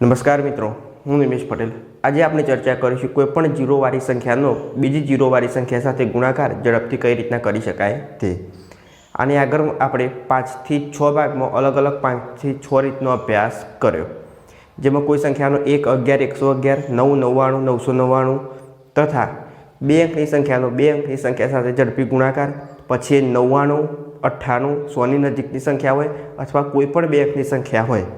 નમસ્કાર મિત્રો, હું નિમેશ પટેલ. આજે આપણે ચર્ચા કરીશું કોઈપણ જીરોવાળી સંખ્યાનો બીજી જીરોવાળી સંખ્યા સાથે ગુણાકાર ઝડપથી કઈ રીતના કરી શકાય તે. આની આગળ આપણે પાંચથી છ ભાગમાં અલગ અલગ પાંચથી છ રીતનો અભ્યાસ કર્યો. જેમાં કોઈ સંખ્યાનો એક, અગિયાર, એકસો અગિયાર, નવ, નવ્વાણું, નવસો નવ્વાણું તથા બે અંકની સંખ્યાનો બે અંકની સંખ્યા સાથે ઝડપી ગુણાકાર, પછી નવ્વાણું, અઠ્ઠાણું સોની નજીકની સંખ્યા હોય અથવા કોઈ પણ બે અંકની સંખ્યા હોય.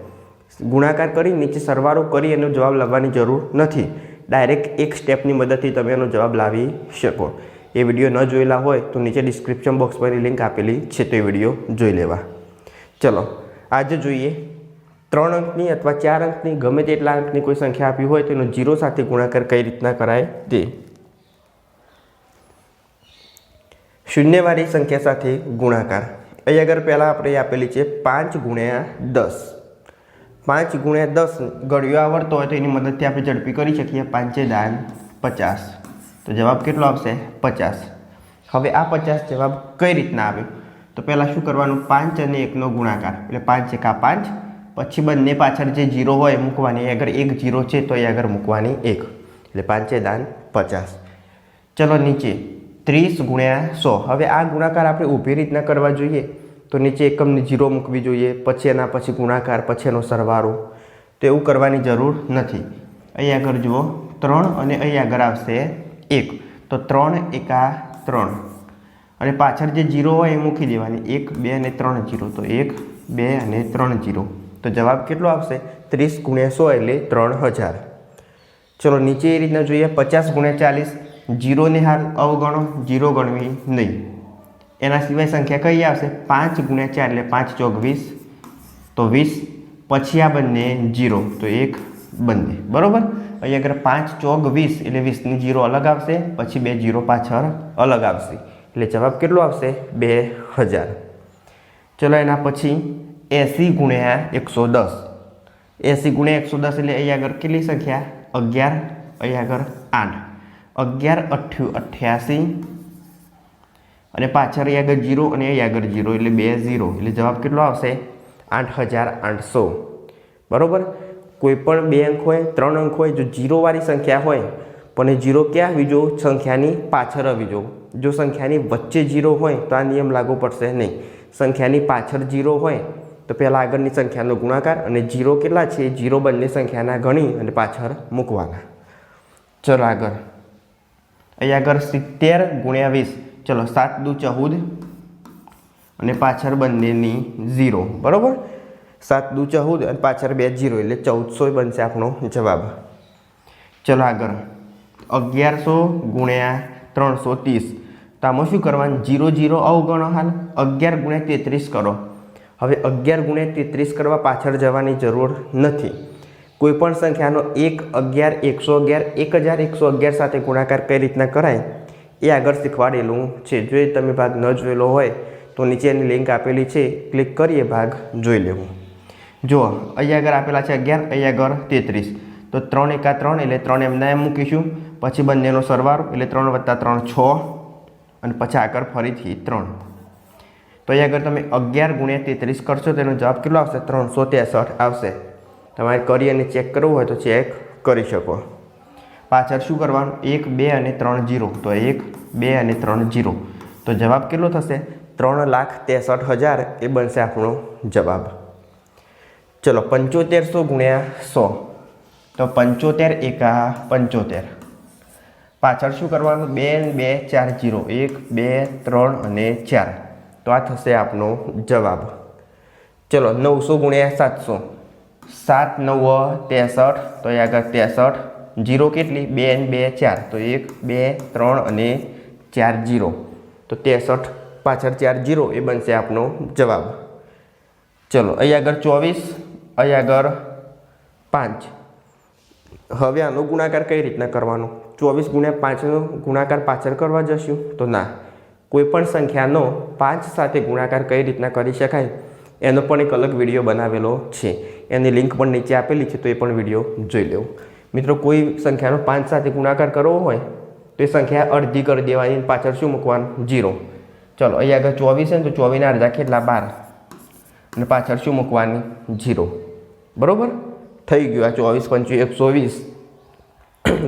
ગુણાકાર કરી, નીચે સરવાળો કરી એનો જવાબ લાવવાની જરૂર નથી. ડાયરેક્ટ એક સ્ટેપની મદદથી તમે એનો જવાબ લાવી શકો. એ વીડિયો ન જોયેલા હોય તો નીચે ડિસ્ક્રિપ્શન બોક્સ પરની લિંક આપેલી છે, તો એ વીડિયો જોઈ લેવા. ચલો, આજે જોઈએ ત્રણ અંકની અથવા ચાર અંકની, ગમે તેટલા અંકની કોઈ સંખ્યા આપી હોય તો એનો જીરો સાથે ગુણાકાર કઈ રીતના કરાય તે. શૂન્યવાળી સંખ્યા સાથે ગુણાકાર. અહીં આગળ પહેલાં આપણે આપેલી છે પાંચ ગુણ્યા દસ. પાંચ ગુણ્યા દસ ગળ્યો આવડતો હોય તો એની મદદથી આપણે ઝડપી કરી શકીએ. પાંચે દાન પચાસ. તો જવાબ કેટલો આવશે? પચાસ. હવે આ પચાસ જવાબ કઈ રીતના આવ્યો? તો પહેલાં શું કરવાનું? પાંચ અને એકનો ગુણાકાર. એટલે પાંચ એકા પાંચ. પછી બંને પાછળ જે જીરો હોય મૂકવાની. એ આગળ એક જીરો છે તો એ આગળ મૂકવાની એક. એટલે પાંચે દાન પચાસ. ચલો નીચે. ત્રીસ ગુણ્યા સો. હવે આ ગુણાકાર આપણે ઊભી રીતના કરવા જોઈએ. તો નીચે એકમની જીરો મૂકવી જોઈએ, પછી એના પછી ગુણાકાર, પછી એનો સરવારો તો એવું કરવાની જરૂર નથી. અહીં આગળ જુઓ, ત્રણ અને અહીં આગળ આવશે એક. તો ત્રણ એકા ત્રણ. અને પાછળ જે જીરો હોય એ મૂકી દેવાની. એક, બે અને ત્રણ જીરો. તો એક, બે અને ત્રણ જીરો. તો જવાબ કેટલો આવશે? ત્રીસ ગુણ્યા સો એટલે ત્રણ હજાર. ચલો, નીચે એ રીતના જોઈએ. પચાસ ગુણ્યા ચાલીસ. જીરોને હાલ અવગણો. જીરો ગણવી નહીં. એના સિવાય સંખ્યા કઈ આવશે? પાંચ ગુણ્યા ચાર એટલે પાંચ ચોક વીસ. તો વીસ, પછી આ બંને જીરો, તો એક બંને. બરાબર? અહીં આગળ પાંચ ચોક વીસ એટલે વીસની જીરો અલગ આવશે, પછી બે જીરો પાછળ અલગ આવશે. એટલે જવાબ કેટલો આવશે? બે હજાર. ચલો એના પછી એંસી ગુણ્યા એકસો દસ. એંસી ગુણ્યા એકસો દસ એટલે અહીં આગળ કેટલી સંખ્યા? અગિયાર. અહીંયા આગળ આઠ. અગિયાર અઠ્યુ અઠ્યાસી. અને પાછળ આગળ જીરો અને અહીં આગળ જીરો એટલે બે ઝીરો. એટલે જવાબ કેટલો આવશે? આઠ હજાર આઠસો. બરાબર? કોઈપણ બે અંક હોય, ત્રણ અંક હોય, જો જીરોવાળી સંખ્યા હોય, પણ એ જીરો ક્યાં આવી જો સંખ્યાની પાછળ આવી જો જો સંખ્યાની વચ્ચે જીરો હોય, તો આ નિયમ લાગુ પડશે નહીં. સંખ્યાની પાછળ જીરો હોય, તો પહેલાં આગળની સંખ્યાનો ગુણાકાર અને જીરો કેટલા છે? જીરો બંને સંખ્યાના ગણી અને પાછળ મૂકવાના. ચલો આગળ. અહીં આગળ સિત્તેર ગુણ્યા ચલો સાત દુ ચૌદ અને પાછળ બંનેની ઝીરો, બરાબર? સાત દુ ચૌદ અને પાછળ બે જીરો એટલે ચૌદસો બનશે આપણો જવાબ. ચલો આગળ. અગિયારસો ગુણ્યા ત્રણસો ત્રીસ. તો આમાં શું કરવાનું? જીરો જીરો અવગણો હાલ. અગિયાર ગુણ્યા તેત્રીસ કરો. હવે અગિયાર ગુણ્યા તેત્રીસ કરવા પાછળ જવાની જરૂર નથી. કોઈપણ સંખ્યાનો એક અગિયાર, એકસો અગિયાર, એક હજાર, એકસો અગિયાર સાથે ગુણાકાર કઈ રીતના કરાય? એ આગળ શીખવાડેલું છે. જો એ તમે ભાગ ન જોયેલો હોય, તો નીચેની લિંક આપેલી છે. ક્લિક કરીએ ભાગ જોઈ લેવું. જુઓ અહીંયા આગળ આપેલા છે અગિયાર, અહીંયા આગળ તેત્રીસ. તો ત્રણ એકા ત્રણ એટલે ત્રણ એમના એમ મૂકીશું. પછી બંનેનો સરવાળો એટલે ત્રણ વત્તા ત્રણ છ. અને પછી આગળ ફરીથી ત્રણ. તો અહીંયા આગળ તમે અગિયાર ગુણ્યા તેત્રીસ કરશો તેનો જવાબ કેટલો આવશે? ત્રણસો ત્રેસઠ આવશે. તમારે કરી અને ચેક કરવું હોય તો ચેક કરી શકો. પાછળ શું કરવાનું? એક, બે અને ત્રણ જીરો. તો એક, બે અને ત્રણ જીરો. તો જવાબ કેટલો થશે? ત્રણ લાખ ત્રેસઠ હજાર. એ બનશે આપણો જવાબ. ચલો પંચોતેરસો ગુણ્યા સો. તો પંચોતેર એકા પંચોતેર. પાછળ શું કરવાનું? બે બે, ચાર, જીરો. એક, બે, ત્રણ અને ચાર. તો આ થશે આપનો જવાબ. ચલો, નવસો ગુણ્યા સાતસો. સાત, નવ, ત્રેસઠ. તો એ આગળ ત્રેસઠ. જીરો કેટલી? બે ને બે ચાર. તો એક, બે, ત્રણ અને ચાર જીરો. તો ત્રેસઠ પાછળ ચાર જીરો, એ બનશે આપનો જવાબ. ચલો, અહીં આગળ ચોવીસ, અહીં આગળ પાંચ. હવે આનો ગુણાકાર કઈ રીતના કરવાનો? ચોવીસ ગુણ્યા પાંચનો ગુણાકાર પાછળ કરવા જશું? તો ના કોઈપણ સંખ્યાનો પાંચ સાથે ગુણાકાર કઈ રીતના કરી શકાય? એનો પણ એક અલગ વીડિયો બનાવેલો છે. એની લિંક પણ નીચે આપેલી છે, તો એ પણ વીડિયો જોઈ લેવું મિત્રો, કોઈ સંખ્યાનો પાંચ સાથે ગુણાકાર કરવો હોય, તો એ સંખ્યા અડધી કરી દેવાની પાછળ શું મૂકવાનું? જીરો ચલો અહીંયા આગળ ચોવીસ છે ને, તો ચોવીસના અડધા કેટલા? બાર. અને પાછળ શું મૂકવાની? જીરો બરાબર? થઈ ગયું આ ચોવીસ પંચું એકસો વીસ.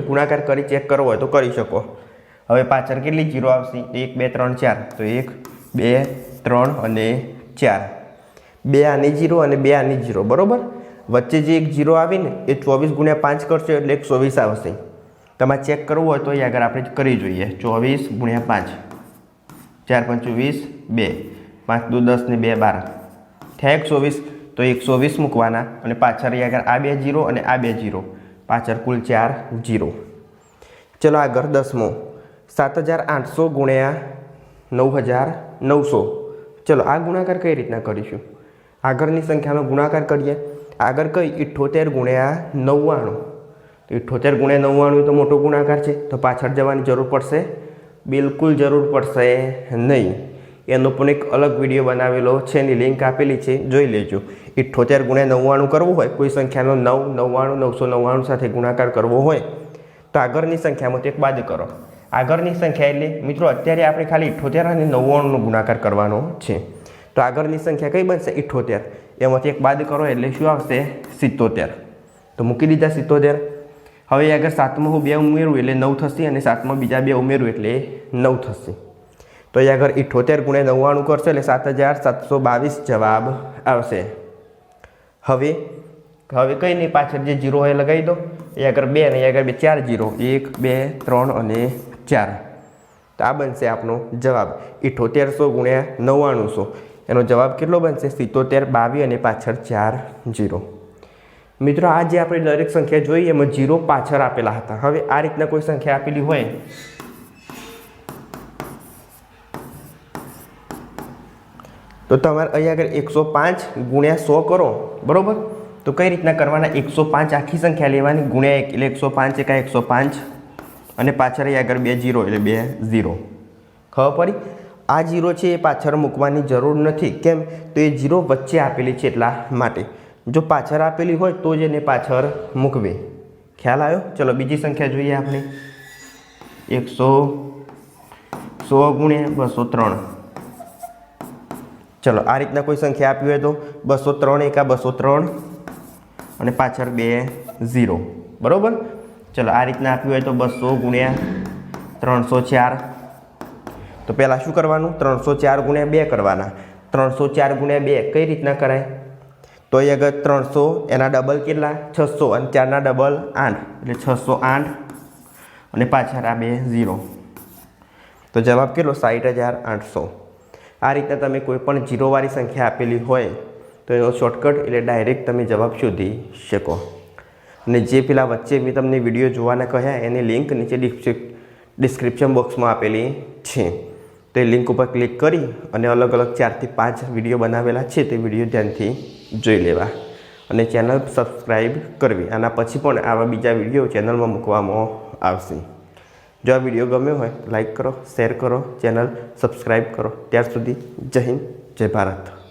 ગુણાકાર કરી ચેક કરવો હોય તો કરી શકો. હવે પાછળ કેટલી જીરો આવશે? એક, બે, ત્રણ, ચાર. તો એક, બે, ત્રણ અને ચાર. બે આની જીરો અને બે આની જીરો બરાબર? વચ્ચે જે એક જીરો આવીને એ ચોવીસ ગુણ્યા પાંચ કરશો એટલે એકસો વીસ આવશે. તમારે ચેક કરવું હોય તો એ આગળ આપણે કરી જોઈએ. ચોવીસ ગુણ્યા પાંચ. ચાર પંચું વીસ બે. પાંચ દુ દસ ને બે બાર. થયા એકસો તો એકસો વીસ મૂકવાના અને પાછળ એ આગળ આ બે જીરો અને આ બે જીરો. પાછળ કુલ ચાર જીરો. ચલો આગળ દસમો. સાત હજાર આઠસો ગુણ્યા નવ હજાર નવસો. ચલો આ ગુણાકાર કઈ રીતના કરીશું? આગળની સંખ્યાનો ગુણાકાર કરીએ. આગળ કઈ ઇઠ્ઠોતેર ગુણ્યા નવ્વાણું. તો ઇઠ્ઠોતેર ગુણ્યા નવ્વાણું તો મોટો ગુણાકાર છે. તો પાછળ જવાની જરૂર પડશે? બિલકુલ જરૂર પડશે નહીં. એનો પણ એક અલગ વીડિયો બનાવેલો છે, એની લિંક આપેલી છે, જોઈ લેજો. ઇઠ્ઠોતેર ગુણ્યા નવ્વાણું કરવું હોય, કોઈ સંખ્યાનો નવ, નવ્વાણું, નવસો નવ્વાણું સાથે ગુણાકાર કરવો હોય, તો આગળની સંખ્યામાં તો એક બાદ કરો. આગળની સંખ્યા એટલે, મિત્રો, અત્યારે આપણે ખાલી ઇઠ્ઠોતેર અને નવ્વાણુંનો ગુણાકાર કરવાનો છે. તો આગળની સંખ્યા કઈ બનશે? ઇઠ્ઠોતેર એમાંથી એક બાદ કરો એટલે શું આવશે? સિત્તોતેર. તો મૂકી દીધા સિત્તોતેર. હવે આગળ સાતમાં હું બે ઉમેરું એટલે નવ થશે અને સાતમાં બીજા બે ઉમેરું એટલે નવ થશે. તો એ આગળ ઇઠોતેર ગુણ્યા નવ્વાણું કરશો એટલે સાત હજાર સાતસો બાવીસ જવાબ આવશે. હવે હવે કંઈ નહીં, પાછળ જે જીરો હોય લગાવી દો. એ આગળ બે અને એ આગળ બે ચાર જીરો. એક, બે, ત્રણ અને ચાર. તો આ બનશે આપનો જવાબ. ઇઠોતેરસો ગુણ્યા નવ્વાણુંસો. એનો જવાબ કેટલો બનશે? સિત્તોતેર, બાવીસ અને પાછળ ચાર, જીરો. મિત્રો, આ જે આપણે દરેક સંખ્યા જોઈએ, એમાં જીરો પાછળ આપેલા હતા. હવે આ રીતના કોઈ સંખ્યા આપેલી હોય? તો તમારે અહીંયા આગળ એકસો પાંચ ગુણ્યા સો કરો. બરાબર? તો કઈ રીતના કરવાના? એકસો પાંચ આખી સંખ્યા લેવાની. ગુણ્યા એક એટલે એકસો પાંચ એકા એકસો પાંચ. અને પાછળ અહીંયા આગળ બે જીરો એટલે બે ઝીરો ખબર પડી? આ જીરો છે એ પાછળ મૂકવાની જરૂર નથી. કેમ? તો એ જીરો વચ્ચે આપેલી છે એટલા માટે. જો પાછળ આપેલી હોય તો જ એને પાછળ મૂકવી. ખ્યાલ આવ્યો? ચલો બીજી સંખ્યા જોઈએ આપણે. એકસો સો ગુણ્યા બસો ત્રણ. ચલો આ રીતના કોઈ સંખ્યા આપી હોય તો બસો ત્રણ એકા બસો ત્રણ અને પાછળ બે ઝીરો. બરાબર? ચલો આ રીતના આપ્યું હોય તો બસો ગુણ્યા ત્રણસો ચાર. તો પહેલાં શું કરવાનું? ત્રણસો ચાર ગુણ્યા બે કરવાના. ત્રણસો ચાર ગુણ્યા બે કઈ રીતના કરાય? તો એ આગળ ત્રણસો, એના ડબલ કેટલા? છસો અને ચારના ડબલ આઠ. એટલે છસો આઠ અને પાછળ આ બે ઝીરો તો જવાબ કેટલો? સાઠ હજાર આઠસો. આ રીતના તમે કોઈ પણ જીરોવાળી સંખ્યા આપેલી હોય, તો એનો શોર્ટકટ એટલે ડાયરેક્ટ તમે જવાબ શોધી શકો. અને જે પેલા વચ્ચે મેં તમને વીડિયો જોવાના કહ્યા, એની લિંક નીચે ડિસ્ક્રિપ્શન બોક્સમાં આપેલી છે. તો લિંક ઉપર ક્લિક કરી અને અલગ અલગ ચારથી પાંચ વીડિયો બનાવેલા છે તે વીડિયો ધ્યાનથી જોઈ લેવા. અને ચેનલ સબસ્ક્રાઈબ કરવી. આના પછી પણ આવા બીજા વીડિયો ચેનલમાં મૂકવામાં આવશે. જો આ વીડિયો ગમ્યો હોય લાઈક કરો શેર કરો ચેનલ સબસ્ક્રાઈબ કરો. ત્યાર સુધી જય હિન્દ, જય ભારત.